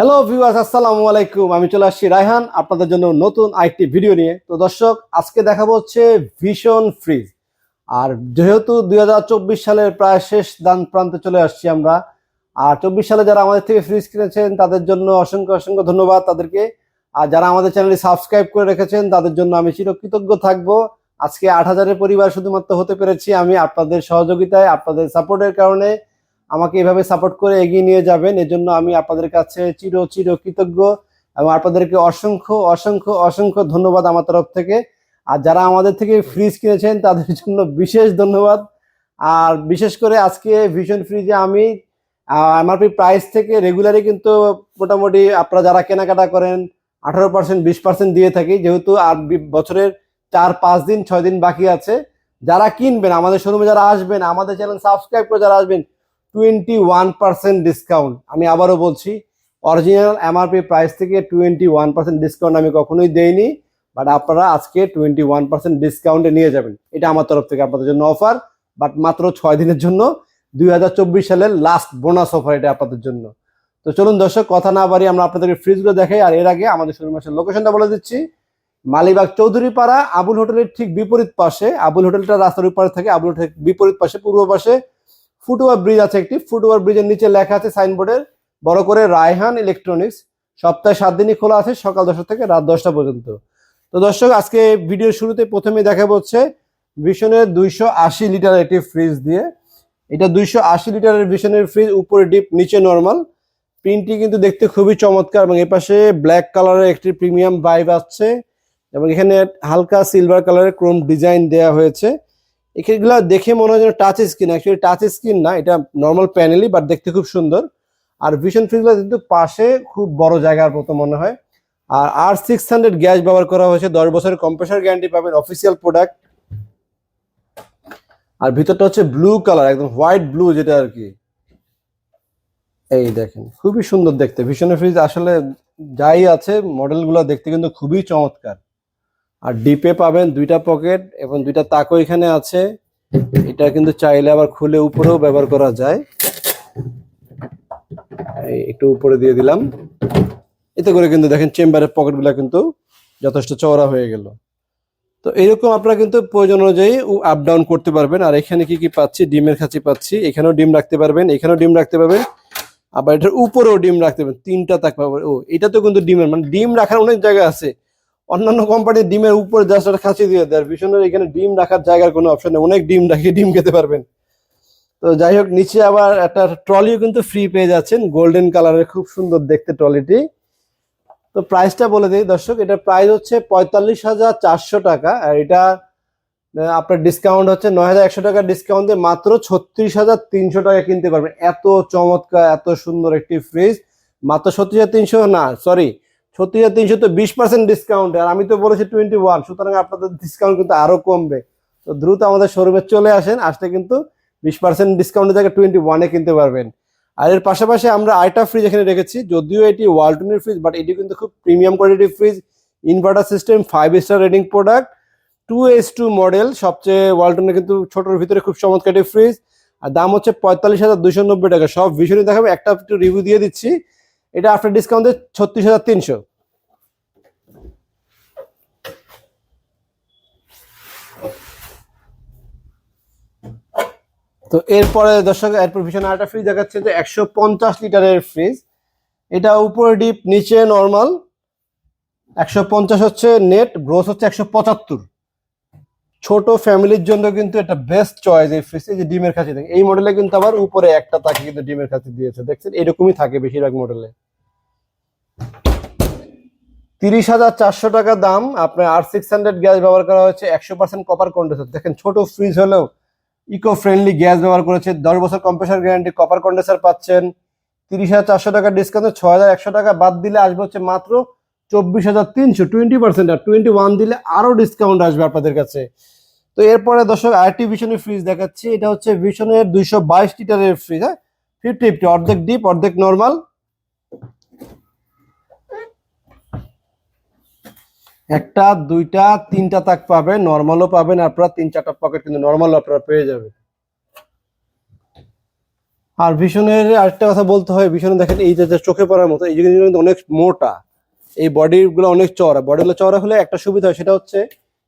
Hello viewers আসসালামু আলাইকুম। আমি চলে আসছি রায়হান, আপনাদের জন্য নতুন আরেকটি ভিডিও নিয়ে। তো দর্শক, আজকে দেখাবো হচ্ছে ভীষণ ফ্রিজ আর যেহেতু দুই হাজার চব্বিশ সালের প্রায় শেষ দান প্রান্তে চলে আসছি আমরা, আর চব্বিশ সালে যারা আমাদের থেকে ফ্রিজ কিনেছেন, তাদের জন্য অসংখ্য অসংখ্য ধন্যবাদ তাদেরকে। আর যারা আমাদের চ্যানেলটি সাবস্ক্রাইব করে রেখেছেন, তাদের জন্য আমি চিরকৃতজ্ঞ থাকব। আজকে আট হাজারের পরিবার শুধুমাত্র হতে পেরেছি আমি আপনাদের সহযোগিতায়, আপনাদের সাপোর্টের কারণে। আমাকে এভাবে সাপোর্ট করে এগিয়ে নিয়ে যাবেন। এজন্য আমি আপনাদের কাছে চির চির কৃতজ্ঞ এবং আপনাদেরকে অসংখ্য অসংখ্য অসংখ্য ধন্যবাদ আমার তরফ থেকে। আর যারা আমাদের থেকে ফ্রিজ কিনেছেন তাদের জন্য বিশেষ ধন্যবাদ। আর বিশেষ করে আজকে ভীষণ ফ্রিজে আমি এমআরপি প্রাইস থেকে রেগুলারই কিন্তু মোটামুটি আপনারা যারা কেনাকাটা করেন, আঠারো পার্সেন্ট বিশ পার্সেন্ট দিয়ে থাকি। যেহেতু আর বছরের চার, পাঁচ দিন, ছয় দিন বাকি আছে। যারা কিনবেন, আমাদের শোরুমে যারা আসবেন, আমাদের চ্যানেল সাবস্ক্রাইব করে যারা আসবেন টোয়েন্টি ওয়ান পার্সেন্ট ডিসকাউন্ট আমি আবারও বলছি অরিজিনাল এমআরপি প্রাইস থেকে টোয়েন্টি ওয়ান পার্সেন্ট ডিসকাউন্ট আমি কখনোই দেইনি বাট আপনারা আজকে টোয়েন্টি ওয়ান পার্সেন্ট ডিসকাউন্টে নিয়ে যাবেন। এটা আমার তরফ থেকে আপনাদের জন্য অফার বাট মাত্র ছয় দিনের জন্য, দুই হাজার চব্বিশ সালের লাস্ট বোনাস অফার এটা আপনাদের জন্য। তো চলুন দর্শক, কথা না বাড়ি আমরা আপনাদেরকে ফ্রিজগুলো দেখাই, আর এর আগে আমাদের শোরুমের লোকেশনটা বলে দিচ্ছি। মালিবাগ চৌধুরী পাড়া আবুল হোটেলের ঠিক বিপরীত পাশে, আবুল হোটেলটা রাস্তার উপরে থাকে, আবুল হোটেল বিপরীত পাশে, পূর্ব পাশে ফুটওভার ব্রিজ আছে একটি। ফুটওভার ব্রিজের নিচে লেখা আছে সাইনবোর্ডের, বড় করে রায়হান ইলেকট্রনিক্স। সপ্তাহে সাত দিনই খোলা আছে, সকাল দশটা থেকে রাত দশটা পর্যন্ত। তো দর্শক, আজকে ভিডিওর শুরুতে প্রথমে দেখা হচ্ছে ভিশনের দুইশো আশি লিটার একটি ফ্রিজ দিয়ে। এটা দুইশো আশি লিটারের ভিশনের ফ্রিজ, উপরে ডিপ, নিচে নর্মাল। প্রিন্টটি কিন্তু দেখতে খুবই চমৎকার এবং এপাশে ব্ল্যাক কালারের একটি প্রিমিয়াম ভাইব আসছে এবং এখানে হালকা সিলভার কালারের ক্রোম ডিজাইন দেওয়া হয়েছে। এগুলো দেখে মনে হয় যেন touch screen actually touch screen না, এটা নর্মাল প্যানেলই বাট দেখতে খুব সুন্দর। আর ভিশন ফ্রিজগুলো কিন্তু পাশে খুব বড় জায়গার মতো মনে হয়। আর আর সিক্স হান্ড্রেড গ্যাস ব্যবহার করা হয়েছে, দশ বছরের কম্প্রেসার গ্যারান্টি পাবেন অফিসিয়াল প্রোডাক্ট আর ভিতরটা হচ্ছে ব্লু কালার একদম হোয়াইট ব্লু যেটা আর কি। এই দেখেন, খুবই সুন্দর দেখতে। ভীষণ ফ্রিজ আসলে যাই আছে মডেলগুলো দেখতে কিন্তু খুবই চমৎকার। আর ডিপে পাবেন দুইটা পকেট এবং দুইটা তাকও এখানে আছে। এটা কিন্তু চাইলে আবার খুলে উপরেও ব্যবহার করা যায়। একটু উপরে দিয়ে দিলাম। এতে করে কিন্তু দেখেন চেম্বারের পকেটগুলো কিন্তু যথেষ্ট চওড়া হয়ে গেল। তো এরকম আপনারা কিন্তু প্রয়োজন অনুযায়ী আপ ডাউন করতে পারবেন। আর এখানে কি কি পাচ্ছি? ডিমের খাঁচি পাচ্ছি। এখানেও ডিম রাখতে পারবেন, এখানেও ডিম রাখতে পারবেন। আবার এটার উপরেও ডিম রাখতে পারবেন। তিনটা তাক পাবেন। ও, এটা তো কিন্তু ডিমের মানে ডিম রাখার অনেক জায়গা আছে। অন্যান্য কোম্পানির ডিমের উপরে জাস্ট একটা খাঁচি দিয়ে দেয়। আর ভীষণের এখানে ডিম রাখার জায়গার কোনো অপশন নেই। অনেক ডিম রাখিয়ে ডিম খেতে পারবেন। তো যাই হোক, নিচে আবার একটা ট্রলিও কিন্তু ফ্রি পেয়ে যাচ্ছেন। গোল্ডেন কালারের খুব সুন্দর দেখতে ট্রলিটি তো প্রাইসটা বলে দিই দর্শক এটা প্রাইস হচ্ছে পঁয়তাল্লিশ হাজার চারশো টাকা। আর এটা আপনার ডিসকাউন্ট হচ্ছে নয় হাজার একশো টাকার ডিসকাউন্ট দিয়ে মাত্র ছত্রিশ হাজার তিনশো টাকা কিনতে পারবেন। এত চমৎকার, এত সুন্দর একটি ফ্রিজ মাত্র ছত্রিশ হাজার তিনশো, না সরি হাজার তিনশো তো বিশ পার্সেন্ট ডিসকাউন্ট আর আমি তো বলেছি টোয়েন্টি ওয়ান সুতরাং আপনাদের ডিসকাউন্ট কিন্তু আরও কমবে। তো দ্রুত আমাদের শোরুমে চলে আসেন, আসলে কিন্তু বিশ পার্সেন্ট ডিসকাউন্টের জায়গায় টোয়েন্টি ওয়ানে কিনতে পারবেন। আর এর পাশাপাশি আমরা আরেকটা ফ্রিজ এখানে রেখেছি, যদিও এটি ওয়ালটনের ফ্রিজ বাট এটি কিন্তু খুব প্রিমিয়াম কোয়ালিটির fridge inverter system five star rating product two S two model সবচেয়ে ওয়ালটনের কিন্তু ছোটোর ভিতরে খুব চমৎকার ফ্রিজ আর দাম হচ্ছে পঁয়তাল্লিশ হাজার দুশো নব্বই টাকা। সব ভীষণই দেখাবে, একটা একটু রিভিউ দিয়ে দিচ্ছি। এটা আফটার ডিসকাউন্টে ছত্রিশ হাজার তিনশো। তো এরপরে দর্শক, এরপর ভীষণ আরেকটা ফ্রিজ দেখাচ্ছে যে একশো পঞ্চাশ লিটারের ফ্রিজ এটা উপরে ডিপ নিচে নর্মাল একশো পঞ্চাশ হচ্ছে নেট গ্রোথ হচ্ছে একশো পঁচাত্তর। ছোট ফ্যামিলির জন্য কিন্তু এটা বেস্ট চয়েস এই ফ্রিজ যে ডিমের কাছে থাকে এই মডেলে কিন্তু আবার উপরে একটা তাকে কিন্তু ডিমের কাছে দিয়েছে। দেখছেন, এরকমই থাকে বেশিরভাগ মডেলে তিরিশ হাজার চারশো টাকা দাম, আপনার আর সিক্স হান্ড্রেড গ্যাস ব্যবহার করা হয়েছে, একশো পার্সেন্ট কপার কন্ডেন্সার দেখেন, ছোট ফ্রিজ হলেও ইকো ফ্রেন্ডলি গ্যাস ব্যবহার করেছে, দশ বছর কম্প্রেসার গ্যারান্টি কপার কন্ডেন্সার পাচ্ছেন। তিরিশ হাজার চারশো টাকা ডিসকাউন্ট ছয় হাজার একশো টাকা বাদ দিলে আসবে হচ্ছে মাত্র চব্বিশ হাজার তিনশো টোয়েন্টি পার্সেন্ট আর টোয়েন্টি ওয়ান দিলে আরও ডিসকাউন্ট আসবে আপনাদের কাছে। তো এরপরে দর্শক, আরেকটি ভিশনের ফ্রিজ দেখাচ্ছি। এটা হচ্ছে ভিশনের দুইশো বাইশ লিটারের ফ্রিজ হ্যাঁ? ফিফটি ফিফটি অর্ধেক ডিপ অর্ধেক নর্মাল একটা, দুইটা, তিনটা তাক পাবেন নর্মালও পাবেন আপনারা তিন চারটা পকেট কিন্তু নর্মাল আপনারা পেয়ে যাবেন। আর ভীষণের আরেকটা কথা বলতে হয়, ভীষণে দেখেন, এই যে চোখে পড়ার মতো, এই জিনিসগুলো কিন্তু অনেক মোটা। এই বডিগুলো অনেক চওড়া বডিগুলো চওড়া হলে একটা সুবিধা হয়, সেটা হচ্ছে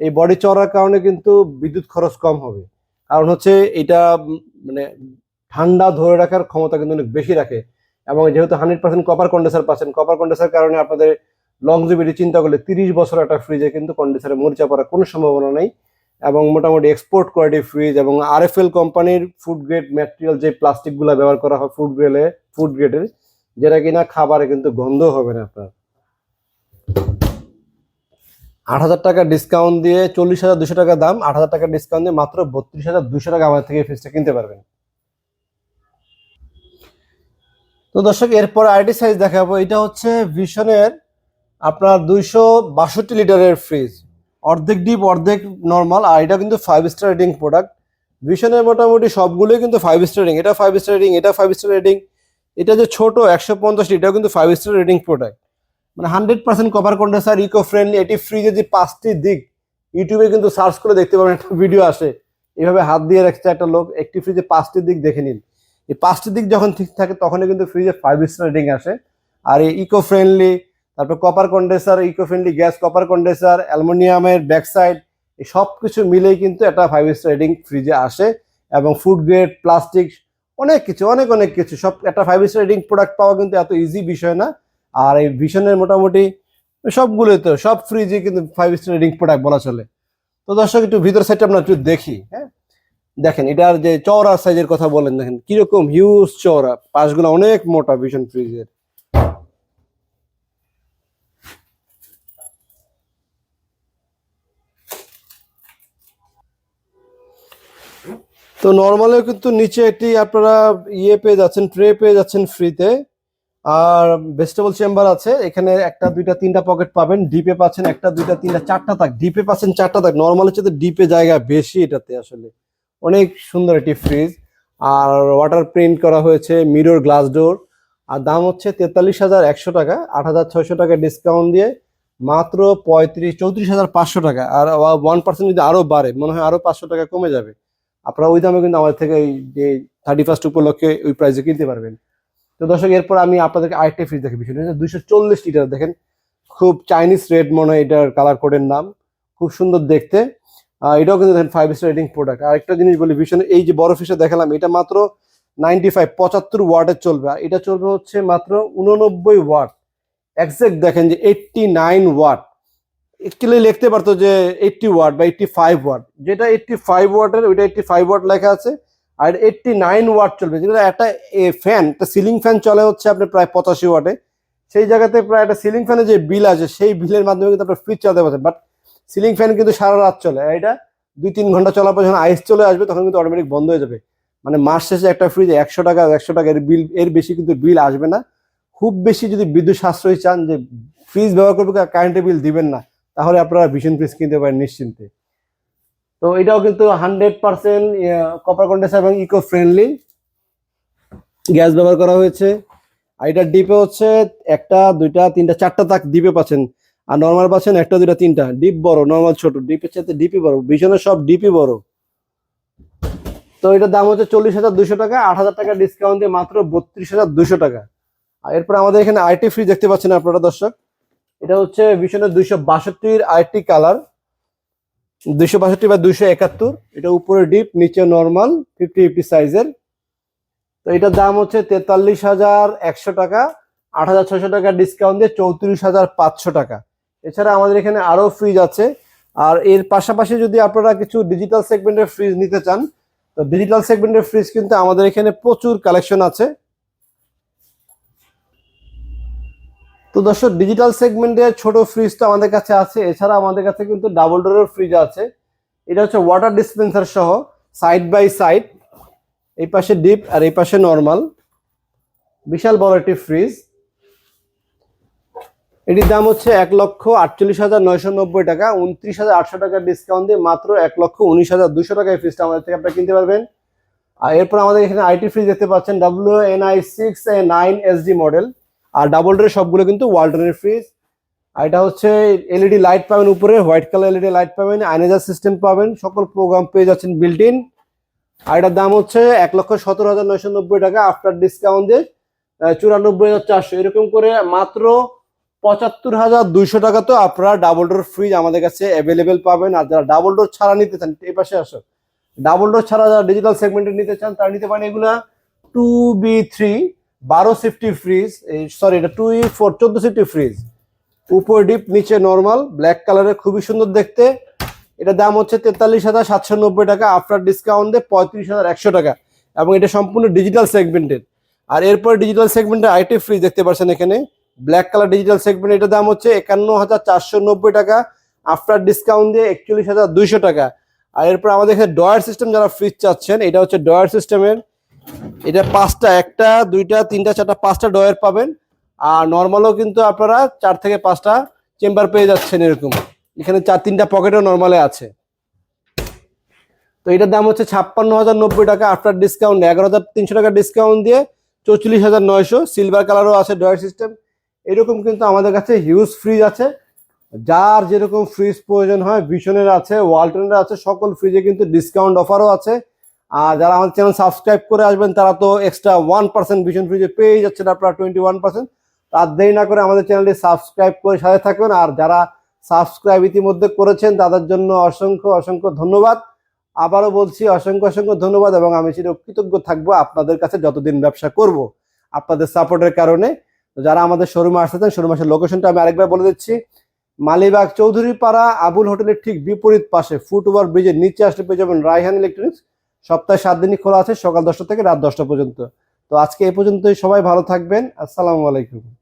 এই বডি চড়ার কারণে কিন্তু বিদ্যুৎ খরচ কম হবে। কারণ হচ্ছে এটা মানে ঠান্ডা ধরে রাখার ক্ষমতা কিন্তু অনেক বেশি রাখে। এবং যেহেতু হান্ড্রেড পার্সেন্ট কপার কন্ডেন্সার পাচ্ছেন কপার কন্ডেসার কারণে আপনাদের লংজিভিটি চিন্তা করলে তিরিশ বছর একটা ফ্রিজে কিন্তু কন্ডেন্সারে মরিচা পড়ার কোনো সম্ভাবনা নেই। এবং মোটামুটি এক্সপোর্ট কোয়ালিটি ফ্রিজ এবং আর এফ এল কোম্পানির ফুড গ্রেড ম্যাটেরিয়াল যে প্লাস্টিকগুলো ব্যবহার করা হয় ফুড গ্রেলে ফুড গ্রেডের যেটা কিনা খাবারে কিন্তু গন্ধ হবে না আপনার। আট হাজার টাকা ডিসকাউন্ট দিয়ে চল্লিশ হাজার দুশো টাকা দাম, আট হাজার টাকা ডিসকাউন্ট দিয়ে মাত্র বত্রিশ হাজার দুশো টাকা আমাদের থেকে ফ্রিজটা কিনতে পারবেন। তো দর্শক, এরপর আইডি সাইজ দেখাবো। এটা হচ্ছে ভিশনের আপনার দুইশো বাষট্টি লিটারের ফ্রিজ অর্ধেক ডিপ অর্ধেক নর্মাল আর এটা কিন্তু ফাইভ স্টার রেটিং প্রোডাক্ট ভিশনের মোটামুটি সবগুলোই কিন্তু ফাইভ স্টার রেটিং এটা ফাইভ স্টার রেটিং এটা ফাইভ স্টার রেটিং এটা যে ছোট, একশো পঞ্চাশ, এটাও কিন্তু ফাইভ স্টার রেটিং প্রোডাক্ট মানে hundred percent cover condenser eco friendly এটি ফ্রিজে যে পাঁচটি দিক ইউটিউবে কিন্তু সার্চ করে দেখতে পাবেন, একটা ভিডিও আসে। এভাবে হাত দিয়ে রাখছে একটা লোক, একটি ফ্রিজে পাঁচটি দিক দেখে নিন। এই পাঁচটি দিক যখন ঠিক থাকে, তখনই কিন্তু ফ্রিজে ফাইভ স্টার রেটিং আসে। আর এই ইকো ফ্রেন্ডলি তারপর copper condenser eco friendly gas copper condenser অ্যালুমিনিয়ামের ব্যাকসাইড এই সব কিছু মিলেই কিন্তু একটা ফাইভ স্টার রেটিং ফ্রিজে আসে। এবং ফুড গ্রেড প্লাস্টিক অনেক কিছু, অনেক অনেক কিছু, সব একটা ফাইভ স্টার রেটিং প্রোডাক্ট পাওয়া কিন্তু এত ইজি বিষয় না। আর এই ভিশনের মোটামুটি সবগুলোই তো, সব ফ্রিজে কিন্তু ফাইভ স্টার রেটিং প্রোডাক্ট বলা চলে। তো দর্শক, একটু ভিতর সাইডটা আমরা একটু দেখি হ্যাঁ? দেখেন, এটার যে চওড়া সাইজের কথা বলেন, দেখেন কীরকম হিউজ চওড়া, পাশগুলো অনেক মোটা ভীষণ ফ্রিজের তো নর্মালেও কিন্তু নিচে একটি আপনারা ইয়ে পেয়ে যাচ্ছেন ট্রে পেয়ে যাচ্ছেন ফ্রিতে আর ভেজিটেবল চেম্বার আছে, এখানে একটা, দুইটা, তিনটা পকেট পাবেন। ডিপে পাচ্ছেন একটা, দুইটা, তিনটা, চারটা তাক ডিপে পাচ্ছেন চারটা তাক নর্মাল হচ্ছে ডিপে জায়গা বেশি এটাতে আসলে। অনেক সুন্দর একটি ফ্রিজ আর ওয়াটার প্রিন্ট করা হয়েছে মিরর গ্লাস ডোর আর দাম হচ্ছে তেতাল্লিশ হাজার একশো টাকা। আট হাজার ছয়শো টাকা ডিসকাউন্ট দিয়ে মাত্র পঁয়ত্রিশ, চৌত্রিশ হাজার পাঁচশো টাকা। আর ওয়ান পার্সেন্ট যদি আরও বাড়ে, মনে হয় আরও পাঁচশো টাকা কমে যাবে। আপনারা ওই দামে কিন্তু আমাদের থেকে এই যে থার্টি ফার্স্ট উপলক্ষে ওই প্রাইসে কিনতে পারবেন। তো দর্শক, এরপর আমি আপনাদেরকে আরেকটা ফ্রিজ দেখে বিষয় দুইশো চল্লিশ লিটার দেখেন, খুব চাইনিজ রেড মনে হয় এটার কালার কোডের নাম। খুব সুন্দর দেখতে। এটাও কিন্তু দেখেন ফাইভ স্টার রেটিং প্রোডাক্ট আরেকটা জিনিস বলি ভীষণ এই যে বড় ফ্রিজটা দেখালাম, এটা মাত্র নাইনটি ফাইভ পঁচাত্তর ওয়াটের চলবে। আর এটা চলবে হচ্ছে মাত্র উননব্বই ওয়াট একজ্যাক্ট দেখেন যে এইটটি নাইন ওয়াট একচুয়ালি লিখতে পারতো যে এইটটি ওয়াট বা এইটটি ফাইভ ওয়াট যেটা এইটটি ফাইভ ওয়াটের ওইটা এইটটি ফাইভ ওয়াট লেখা আছে। আর এইটটি নাইন ওয়াট চলবে। যেটা একটা ফ্যান একটা সিলিং ফ্যান চলে হচ্ছে আপনার প্রায় পঁচাশি ওয়াটে সেই জায়গাতে প্রায় একটা সিলিং ফ্যানের যে বিল আছে, সেই বিলের মাধ্যমে কিন্তু আপনার ফ্রিজ চালাতে পারছেন বাট সিলিং ফ্যান কিন্তু সারা রাত চলে। এটা দুই তিন ঘণ্টা চলার পর যখন আইস চলে আসবে, তখন কিন্তু অটোমেটিক বন্ধ হয়ে যাবে। মানে মাস শেষে একটা ফ্রিজে একশো টাকা একশো টাকা এর বিল এর বেশি কিন্তু বিল আসবে না। খুব বেশি যদি বিদ্যুৎ সাশ্রয়ী চান যে ফ্রিজ ব্যবহার করবে কারেন্টের বিল দিবেন না, তাহলে আপনারা ভীষণ ফ্রিজ কিনতে পারেন নিশ্চিন্তে। তো এটাও কিন্তু হান্ড্রেড পার্সেন্ট কপার কন্ডেন্সার এবং ইকো ফ্রেন্ডলি গ্যাস ব্যবহার করা হয়েছে। আর এটার ডিপে হচ্ছে একটা, দুইটা, তিনটা, চারটা তাক ডিপে পাচ্ছেন। আর নর্মাল পাচ্ছেন একটা, দুইটা, তিনটা। ডিপ বড় নর্মাল ছোট। ডিপের চাইতে ডিপি বড়। ভীষণের সব ডিপি বড়। তো এটার দাম হচ্ছে চল্লিশ হাজার দুশো টাকা। আট হাজার টাকা ডিসকাউন্ট দিয়ে মাত্র বত্রিশ হাজার দুশো টাকা। আর এরপর আমাদের এখানে আইটি ফ্রি দেখতে পাচ্ছেন আপনারা, দর্শক। এটা হচ্ছে ভীষণের দুইশো বাষট্টির আইটি কালার দুইশো বাষট্টি বা দুইশো একাত্তর, এটা উপরে ডিপ নিচে নর্মাল ফিফটি ফিফটি সাইজের তো এটার দাম হচ্ছে তেতাল্লিশ হাজার একশো টাকা, আট হাজার ছশো টাকা ডিসকাউন্ট দিয়ে চৌত্রিশ হাজার পাঁচশো টাকা। এছাড়া আমাদের এখানে আরও ফ্রিজ আছে। আর এর পাশাপাশি যদি আপনারা কিছু ডিজিটাল সেগমেন্টের ফ্রিজ নিতে চান, তো ডিজিটাল সেগমেন্টের ফ্রিজ কিন্তু আমাদের এখানে প্রচুর কালেকশন আছে। তো দর্শক ডিজিটাল সেগমেন্টের ছোট ফ্রিজ তো আমাদের কাছে আছে। এছাড়া আমাদের কাছে কিন্তু ডাবল ডোরের ফ্রিজ আছে। এটা হচ্ছে ওয়াটার ডিসপেন্সার সহ সাইড বাই সাইড এই পাশে ডিপ আর এই পাশে নর্মাল বিশাল বড় একটি ফ্রিজ এটির দাম হচ্ছে এক লক্ষ আটচল্লিশ হাজার নয়শো নব্বই টাকা। উনত্রিশ হাজার আটশো টাকা ডিসকাউন্ট দিয়ে মাত্র এক লক্ষ উনিশ হাজার দুশো টাকায় ফ্রিজটা আমাদের থেকে আপনারা কিনতে পারবেন। আর এরপর আমাদের এখানে আইটি ফ্রিজ দেখতে পাচ্ছেন W N I six A nine S D model R double ডোরের সবগুলো কিন্তু ওয়ালটনের ফ্রিজ আর এটা হচ্ছে এলইডি লাইট পাবেন উপরে হোয়াইট কালার এলইডি লাইট পাবেন আইনেজার সিস্টেম পাবেন, সকল প্রোগ্রাম পেয়ে যাচ্ছেন বিল্ট ইন আর এটার দাম হচ্ছে এক লক্ষ সতেরো হাজার নয়শো নব্বই টাকা আফটার ডিসকাউন্ট দিয়ে চুরানব্বই হাজার চারশো। এরকম করে মাত্র পঁচাত্তর হাজার দুইশো টাকা তো আপনারা ডাবল ডোর ফ্রিজ আমাদের কাছে অ্যাভেলেবেল পাবেন। আর যারা ডাবল ডোর ছাড়া নিতে চান, এই পাশে আসো। ডাবল ডোর ছাড়া যারা ডিজিটাল সেগমেন্টে নিতে চান, তারা নিতে পারেন এগুলা টু বি থ্রি বারো সিফটি ফ্রিজ সরি এটা টু ফোর চোদ্দ সিফটি ফ্রিজ উপর ডিপ নিচে নর্মাল ব্ল্যাক কালারের খুবই সুন্দর দেখতে। এটার দাম হচ্ছে তেতাল্লিশ হাজার সাতশো নব্বই টাকা আফটার ডিসকাউন্ট পঁয়ত্রিশ হাজার একশো টাকা। এবং এটা সম্পূর্ণ ডিজিটাল সেগমেন্টের আর এরপর ডিজিটাল সেগমেন্টের আইটি ফ্রিজ দেখতে পাচ্ছেন এখানে। ব্ল্যাক কালার ডিজিটাল সেগমেন্ট এটার দাম হচ্ছে একান্ন হাজার চারশো নব্বই টাকা আফটার ডিসকাউন্ট দিয়ে একচল্লিশ হাজার দুইশো টাকা। আর এরপর আমাদের এখানে ডয়ার সিস্টেম যারা ফ্রিজ চাচ্ছেন, এটা হচ্ছে ডয়ার সিস্টেমের এটা পাঁচটা, একটা, দুইটা, তিনটা, চারটা, পাঁচটা ডয়ার পাবেন। আর নর্মালও কিন্তু আপনারা চার থেকে পাঁচটা চেম্বার পেয়ে যাচ্ছেন এরকম। এখানে চার, তিনটা পকেটও নর্মালে আছে। তো এটার দাম হচ্ছে ছাপ্পান্ন হাজার নব্বই টাকা আফটার ডিসকাউন্ট, এগারো হাজার তিনশো টাকা ডিসকাউন্ট দিয়ে চৌচল্লিশ হাজার নয়শো। সিলভার কালারও আছে ডয়ার সিস্টেম। এরকম কিন্তু আমাদের কাছে হিউজ ফ্রিজ আছে। যার যেরকম ফ্রিজ প্রয়োজন হয়, ভিশনের আছে, ওয়ালটনের আছে, সকল ফ্রিজে কিন্তু ডিসকাউন্ট অফারও আছে। আর যারা আমাদের চ্যানেল সাবস্ক্রাইব করে আসবেন, তারা তো এক্সট্রা ওয়ান পার্সেন্ট ভিশন ফ্রিজে পেয়ে যাচ্ছেন আপনারা টোয়েন্টি ওয়ান পার্সেন্ট তার দেরি না করে আমাদের চ্যানেলটি সাবস্ক্রাইব করে সাথে থাকবেন আর যারা সাবস্ক্রাইব ইতিমধ্যে করেছেন, তাদের জন্য অসংখ্য অসংখ্য ধন্যবাদ। আবারও বলছি, অসংখ্য অসংখ্য ধন্যবাদ এবং আমি সেটা কৃতজ্ঞ থাকব আপনাদের কাছে যতদিন ব্যবসা করব, আপনাদের সাপোর্টের কারণে। যারা আমাদের শোরুমে আসতেছেন শোরুম আসার লোকেশনটা আমি আরেকবার বলে দিচ্ছি। মালিবাগ চৌধুরী পাড়া আবুল হোটেলের ঠিক বিপরীত পাশে ফুট ওভার ব্রিজের নিচে আসলে পেয়ে যাবেন রায়হান ইলেকট্রনিক্স সপ্তাহে সাত দিনই খোলা আছে, সকাল দশটা থেকে রাত দশটা পর্যন্ত। তো আজকে এ পর্যন্তই, সবাই ভালো থাকবেন। আসসালামু আলাইকুম।